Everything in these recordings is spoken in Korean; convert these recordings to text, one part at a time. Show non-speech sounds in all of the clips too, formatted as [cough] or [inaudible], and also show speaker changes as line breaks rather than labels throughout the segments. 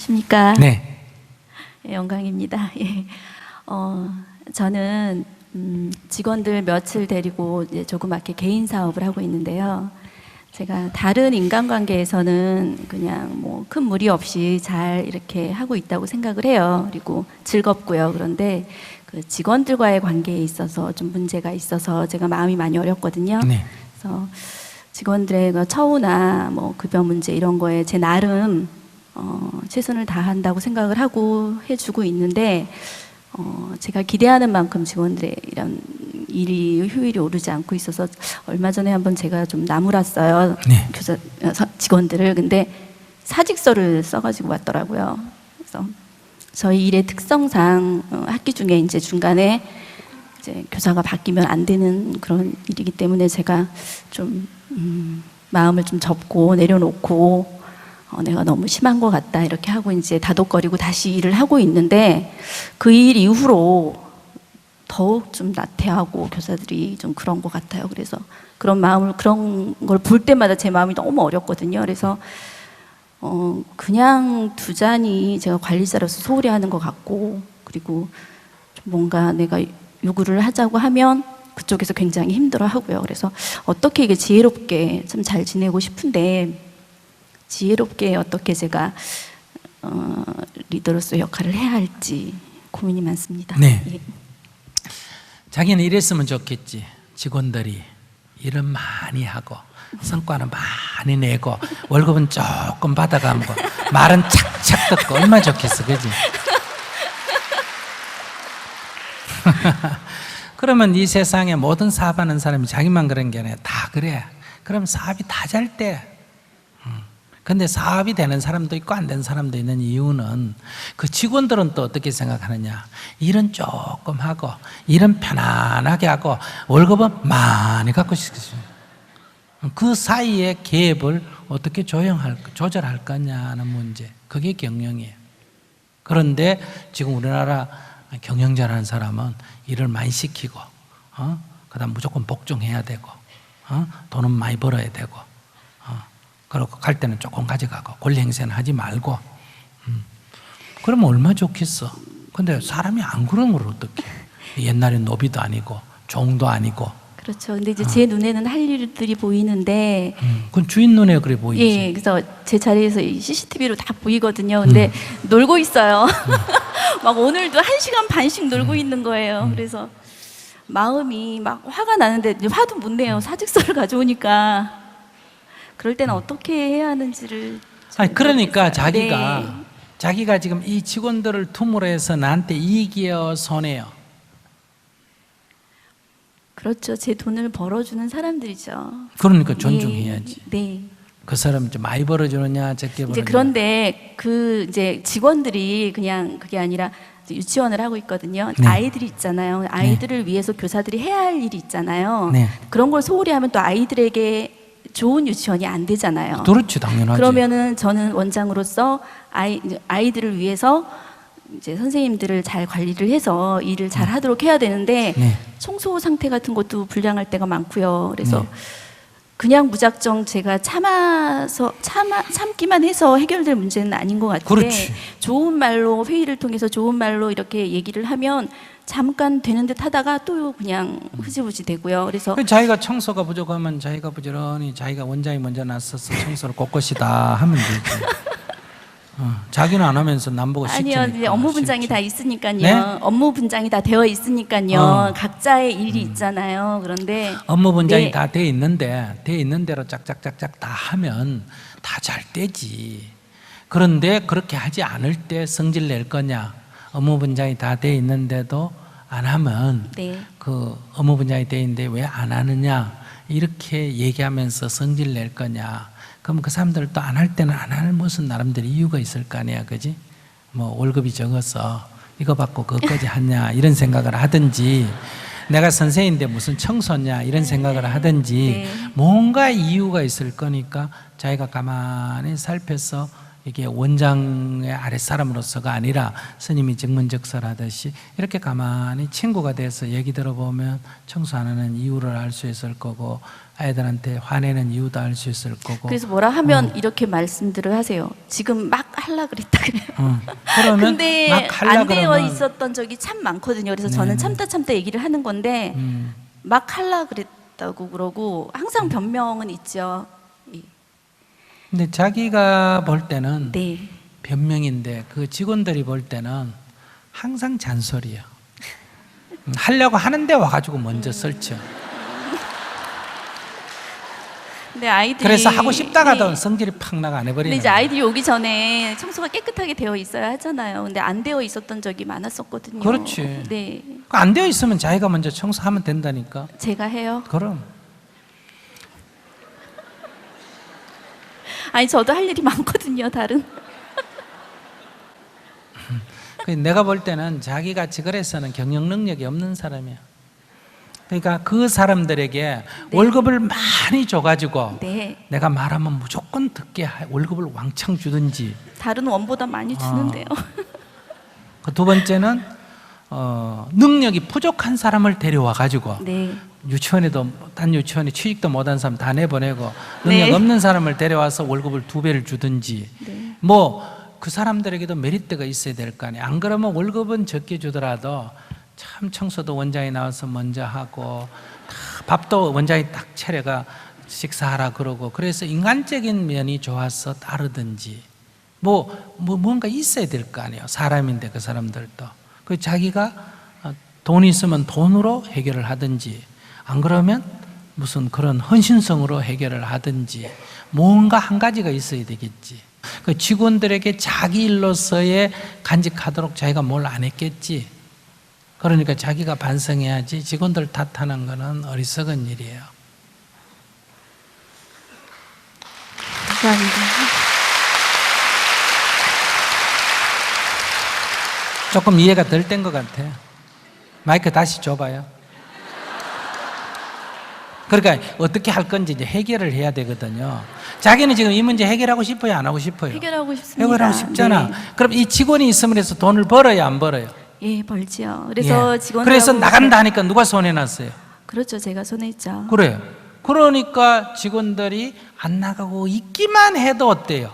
안녕하십니까?
네.
예, 영광입니다. 예. 어, 저는 음, 직원들 며칠 데리고 이제 조그맣게 개인 사업을 하고 있는데요. 제가 다른 인간관계에서는 그냥 뭐 큰 무리 없이 잘 이렇게 하고 있다고 생각을 해요. 그리고 즐겁고요. 그런데 그 직원들과의 관계에 있어서 좀 문제가 있어서 제가 마음이 많이 어렵거든요.
네.
그래서 직원들의 그 처우나 뭐 급여 문제 이런 거에 제 나름 어, 최선을 다한다고 생각을 하고 해주고 있는데 어, 제가 기대하는 만큼 직원들의 이런 일이 효율이 오르지 않고 있어서 얼마 전에 한번 제가 좀 나무랐어요
네.
교사 어, 서- 직원들을 근데 사직서를 써가지고 왔더라고요. 그래서 저희 일의 특성상 어, 학기 중에 이제 중간에 이제 교사가 바뀌면 안 되는 그런 일이기 때문에 제가 좀 음, 마음을 좀 접고 내려놓고 어, 내가 너무 심한 것 같다 이렇게 하고 이제 다독거리고 다시 일을 하고 있는데 그 일 이후로 더욱 좀 나태하고 교사들이 좀 그런 것 같아요. 그래서 그런 마음을 그런 걸 볼 때마다 제 마음이 너무 어렵거든요. 그래서 어, 그냥 두 잔이 제가 관리자로서 소홀히 하는 것 같고 그리고 좀 뭔가 내가 요구를 하자고 하면 그쪽에서 굉장히 힘들어 하고요. 그래서 어떻게 이게 지혜롭게 좀잘 지내고 싶은데 지혜롭게 어떻게 제가 어, 리더로서 역할을 해야 할지 고민이 많습니다.
네.
예.
자기는 이랬으면 좋겠지. 직원들이 일은 많이 하고 성과는 많이 내고 월급은 조금 받아가고 말은 착착 듣고 얼마나 좋겠어, 그지? [laughs] 그러면 이 세상에 모든 사업하는 사람이 자기만 그런 게 아니라 다 그래. 그럼 사업이 다잘 돼. 근데 사업이 되는 사람도 있고 안 되는 사람도 있는 이유는 그 직원들은 또 어떻게 생각하느냐. 일은 조금 하고, 일은 편안하게 하고, 월급은 많이 갖고 싶겠어요. 그 사이에 갭을 어떻게 조정할, 조절할 거냐는 문제. 그게 경영이에요. 그런데 지금 우리나라 경영자라는 사람은 일을 많이 시키고, 어? 그 다음 무조건 복종해야 되고, 어? 돈은 많이 벌어야 되고, 어? 그리고 갈 때는 조금 가져가고, 권리 행세는 하지 말고, 음. 그러면 얼마 좋겠어. 근데 사람이 안 그런 걸 어떡해. 옛날에 노비도 아니고, 종도 아니고,
그렇죠. 근데 이제 제 눈에는 할 일들이 보이는데
음. 그건 주인 눈에 그래 보이지.
예, 그래서 제 자리에서 CCTV로 다 보이거든요. 근데 놀고 있어요. [laughs] 막 오늘도 한 시간 반씩 놀고 있는 거예요. 그래서 마음이 막 화가 나는데 화도 못 내요. 사직서를 가져오니까 그럴 때는 어떻게 해야 하는지를 잘
아니 그러니까. 자기가
네.
자기가 지금 이 직원들을 tum으로 해서 나한테 이익이요 손해요.
그렇죠. 제 돈을 벌어주는 사람들이죠.
그러니까 존중해야지.
네. 네.
그 사람 좀 많이 벌어주느냐 적게 벌어주느냐.
이제 그런데 그 이제 직원들이 그냥 그게 아니라 이제 유치원을 하고 있거든요.
네.
아이들이 있잖아요. 아이들을 위해서 교사들이 해야 할 일이 있잖아요.
네.
그런 걸 소홀히 하면 또 아이들에게 좋은 유치원이 안 되잖아요.
그렇지 당연하지.
그러면은 저는 원장으로서 아이 아이들을 위해서 이제 선생님들을 잘 관리를 해서 일을 잘 하도록 해야 되는데
네.
청소 상태 같은 것도 불량할 때가 많고요. 그래서
네.
그냥 무작정 제가 참아서 참아 참기만 해서 해결될 문제는 아닌 것 같은데
그렇지.
좋은 말로 회의를 통해서 좋은 말로 이렇게 얘기를 하면 잠깐 되는 듯 하다가 또 그냥 흐지부지 되고요. 그래서
그 자기가 청소가 부족하면 자기가 부지런히 자기가 원장이 먼저 나서서 청소를 꼿꼿이다 하면 되지. 어, 자기는 안 하면서 남보고 시키니까.
아니요, 이제 업무 분장이. 다 있으니까요.
네?
업무 분장이 다 되어 있으니까요.
어.
각자의 일이 있잖아요. 그런데
업무 분장이
네.
다돼 있는데 돼 있는 대로 짝짝짝짝 다 하면 다 잘 되지. 그런데 그렇게 하지 않을 때 성질 낼 거냐? 업무 분장이 다 돼 있는데도 안 하면
네.
그 업무 분장이 돼 있는데 왜 안 하느냐? 이렇게 얘기하면서 성질 낼 거냐? 그럼 그 사람들도 안할 때는 안 할 무슨 나름대로 이유가 있을 거 아니야, 그지? 뭐 월급이 적어서 이거 받고 그것까지 하냐 이런 생각을 하든지 내가 선생인데 무슨 청소냐 이런 생각을 하든지
네.
뭔가 이유가 있을 거니까 자기가 가만히 살펴서 이게 원장의 아랫사람으로서가 아니라 스님이 증문적설하듯이 이렇게 가만히 친구가 돼서 얘기 들어보면 청소 안 하는 이유를 알 수 있을 거고 아이들한테 화내는 이유도 알 수 있을 거고
그래서 뭐라 하면 이렇게 말씀들을 하세요. 지금 막 할라 그랬다 그래요.
어. 그러면
근데 안 되어
그러면
있었던 적이 참 많거든요. 그래서
네.
저는 참다 참다 얘기를 하는 건데
음,
막 할라 그랬다고 그러고 항상 변명은 있죠. 예.
근데 자기가 볼 때는
네.
변명인데 그 직원들이 볼 때는 항상 잔소리야. 음, 하려고 하는데 와가지고 먼저 설쳐.
근데 아이들이
그래서 하고 싶다가도
네.
성질이 팍 나가 안
근데
해버리는
이제
거야.
아이들이 오기 전에 청소가 깨끗하게 되어 있어야 하잖아요. 근데 안 되어 있었던 적이 많았었거든요.
그렇지.
네.
그안 되어 있으면 자기가 먼저 청소하면 된다니까.
제가 해요.
그럼. [laughs]
아니 저도 할 일이 많거든요. 다른. [laughs]
그 내가 볼 때는 자기가 직을해서는 경영 능력이 없는 사람이야. 그러니까 그 사람들에게 월급을 많이 줘가지고
네.
내가 말하면 무조건 듣게 하- 월급을 왕창 주든지.
다른 원보다 많이 주는데요. [laughs]
그두 번째는 어, 능력이 부족한 사람을 데려와 가지고
네.
유치원에도 단 유치원에 취직도 못한 사람 다 내보내고 능력
네.
없는 사람을 데려와서 월급을 두 배를 주든지
네.
뭐그 사람들에게도 메리트가 있어야 될 거 아니에요. 안 그러면 월급은 적게 주더라도 참 청소도 원장이 나와서 먼저 하고 다 밥도 원장이 딱 차려가 식사하라 그러고 그래서 인간적인 면이 좋아서 따르든지 뭐, 뭐 뭔가 있어야 될 거 아니에요. 사람인데 그 사람들도 그 자기가 어, 돈이 있으면 돈으로 해결을 하든지 안 그러면 무슨 그런 헌신성으로 해결을 하든지 뭔가 한 가지가 있어야 되겠지. 그 직원들에게 자기 일로서의 간직하도록 자기가 뭘 안 했겠지. 그러니까 자기가 반성해야지 직원들 탓하는 거는 어리석은 일이에요.
감사합니다.
조금 이해가 덜 된 것 같아. 마이크 다시 줘봐요. 그러니까 어떻게 할 건지 이제 해결을 해야 되거든요. 자기는 지금 이 문제 해결하고 싶어요, 안 하고 싶어요?
해결하고 싶습니다.
해결하고 싶잖아.
네.
그럼 이 직원이 있으면 해서 돈을 벌어요, 안 벌어요?
예, 벌지요. 그래서
예.
직원
그래서 나간다 하니까 누가 손해 났어요?
그렇죠. 제가 손했죠.
그래요. 그러니까 직원들이 안 나가고 있기만 해도 어때요?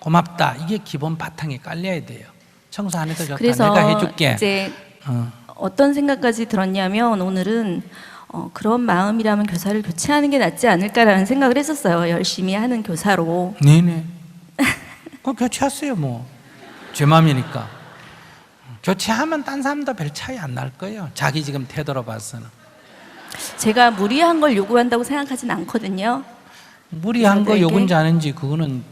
고맙다. 이게 기본 바탕에 깔려야 돼요. 청소 안 해도 좋다.
그래서
내가 해줄게.
이제
어.
어떤 생각까지 들었냐면 오늘은 어, 그런 마음이라면 교사를 교체하는 게 낫지 않을까라는 생각을 했었어요. 열심히 하는 교사로.
네네. 그럼 교체하세요, 뭐. 제 맘이니까. 교체하면 딴 사람도 별 차이 안 날 거예요. 자기 지금 태도로 봐서는.
제가 무리한 걸 요구한다고 생각하진 않거든요.
무리한 거? 욕은지 아는지 그거는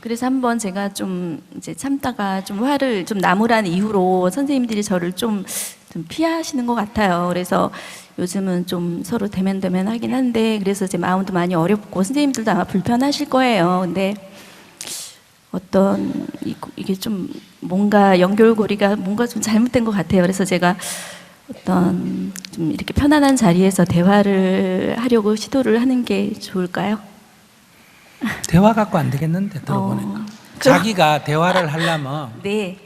그래서 한번 제가 좀 이제 참다가 좀 화를 좀 나무란 이후로 선생님들이 저를 좀, 좀 피하시는 것 같아요. 그래서 요즘은 좀 서로 대면대면 하긴 한데 그래서 제 마음도 많이 어렵고 선생님들도 아마 불편하실 거예요. 근데 어떤 이- 이게 좀 뭔가 연결고리가 뭔가 좀 잘못된 것 같아요. 그래서 제가 어떤 좀 이렇게 편안한 자리에서 대화를 하려고 시도를 하는 게 좋을까요?
대화 갖고 안 되겠는데 들어보니까.
어,
자기가 대화를 하려면 [laughs]
네.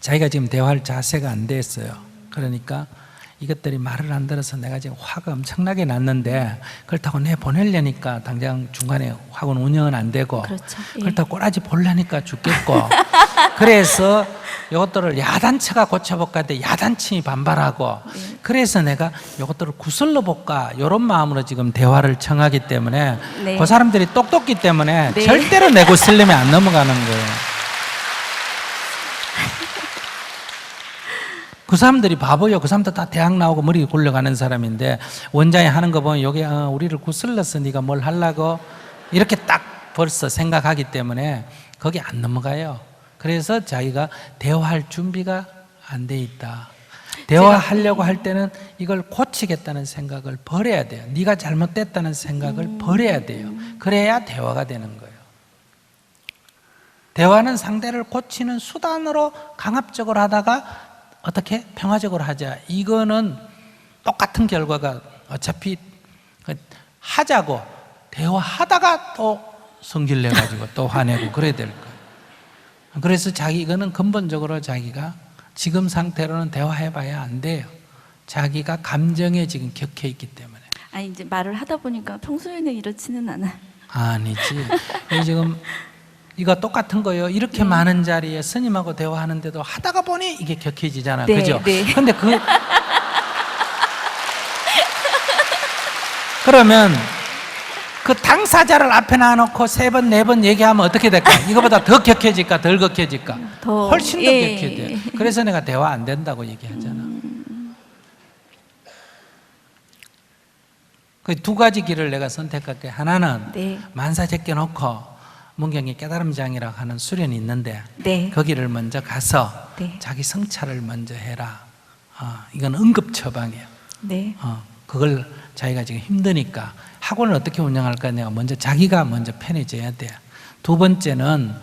자기가 지금 대화할 자세가 안 됐어요. 그러니까 이것들이 말을 안 들어서 내가 지금 화가 엄청나게 났는데 그렇다고 내 보내려니까 당장 중간에 학원 운영은 안 되고
그렇죠. 예.
그렇다고 꼬라지 보려니까 죽겠고 [laughs] 그래서 이것들을 야단체가 고쳐볼까 했는데 야단층이 반발하고
네.
그래서 내가 이것들을 구슬러 볼까 이런 마음으로 지금 대화를 청하기 때문에
네.
그 사람들이 똑똑기 때문에
네.
절대로 내 구슬림에 안 넘어가는 거예요. 그 사람들이 바보요. 그 사람들 다 대학 나오고 머리 굴려가는 사람인데 원장이 하는 거 보면 여기 어, 우리를 구슬렀어. 네가 뭘 하려고 이렇게 딱 벌써 생각하기 때문에 거기 안 넘어가요. 그래서 자기가 대화할 준비가 안 돼 있다. 대화하려고 할 때는 이걸 고치겠다는 생각을 버려야 돼요. 네가 잘못됐다는 생각을 버려야 돼요. 그래야 대화가 되는 거예요. 대화는 상대를 고치는 수단으로 강압적으로 하다가 어떻게 평화적으로 하자. 이거는 똑같은 결과가 어차피 그 하자고 대화하다가 또 성질 내 가지고 또 화내고 그래야 될 거예요. 그래서 자기 이거는 근본적으로 자기가 지금 상태로는 대화해봐야 안 돼요. 자기가 감정에 지금 격해 있기 때문에.
아니 이제 말을 하다 보니까 평소에는 이렇지는 않아요.
아니지. 이 지금 이거 똑같은 거요. 이렇게
네.
많은 자리에 스님하고 대화하는데도 하다가 보니 이게 격해지잖아.
네,
그죠?
네.
근데 그 그러면 그 당사자를 앞에 놔놓고 세 번, 네 번 얘기하면 어떻게 될까? [laughs] 이거보다 더 격해질까? 덜 격해질까?
더,
훨씬 더
예.
격해져. 그래서 내가 대화 안 된다고 얘기하잖아. 그두 가지 길을 내가 선택할게. 하나는
네.
만사 제껴놓고 문경에 깨달음장이라고 하는 수련이 있는데
네.
거기를 먼저 가서
네.
자기 성찰을 먼저 해라. 어, 이건 응급 처방이에요.
네.
어, 그걸 자기가 지금 힘드니까 학원을 어떻게 운영할까 내가 먼저 자기가 먼저 편해져야 돼요. 두 번째는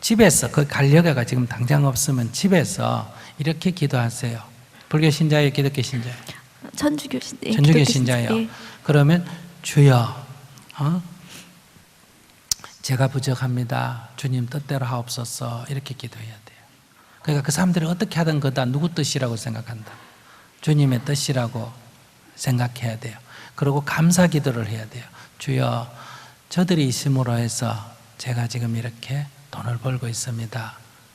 집에서 그 갈려가 지금 당장 없으면 집에서 이렇게 기도하세요. 불교 신자예요, 기독교 신자예요?
천주교 신 네,
전주교
기독교
신자예요.
네.
그러면 주여, 어? 제가 부족합니다. 주님 뜻대로 하옵소서 이렇게 기도해야 돼요. 그러니까 그 사람들이 어떻게 하든 그다 누구 뜻이라고 생각한다. 주님의 뜻이라고 생각해야 돼요. 그리고 감사 기도를 해야 돼요. 주여, 저들이 있음으로 해서 제가 지금 이렇게 돈을 벌고 있습니다.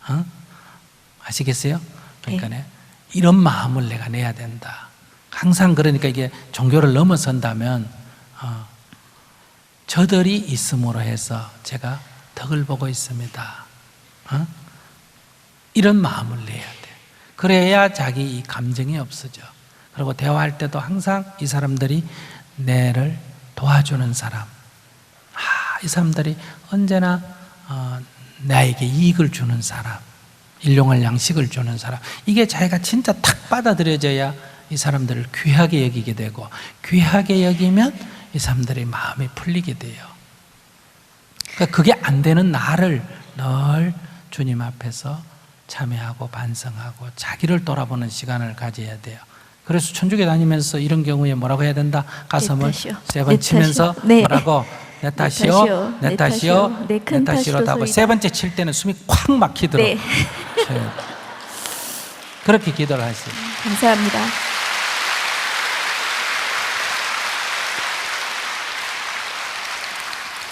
어? 아시겠어요? 그러니까 네. 이런 마음을 내가 내야 된다. 항상 그러니까 이게 종교를 넘어선다면 어, 저들이 있음으로 해서 제가 덕을 보고 있습니다. 어? 이런 마음을 내야 돼. 그래야 자기 이 감정이 없어져. 그리고 대화할 때도 항상 이 사람들이 내를 도와주는 사람. 아, 이 사람들이 언제나 어, 나에게 이익을 주는 사람, 일용할 양식을 주는 사람. 이게 자기가 진짜 탁 받아들여져야 이 사람들을 귀하게 여기게 되고, 귀하게 여기면 이 사람들의 마음이 풀리게 돼요. 그러니까 그게 안 되는 나를 늘 주님 앞에서 참여하고 반성하고 자기를 돌아보는 시간을 가져야 돼요. 그래서 천주교 다니면서 이런 경우에 뭐라고 해야 된다? 가슴을
탓이요. 세번내
치면서.
네.
뭐라고 내
탓이요. 내내
탓이요.
내
탓이로다고
탓이로소이다.
세 번째 칠 때는 숨이 콱 막히도록
네.
쳐요. 그렇게 기도를 하세요.
감사합니다.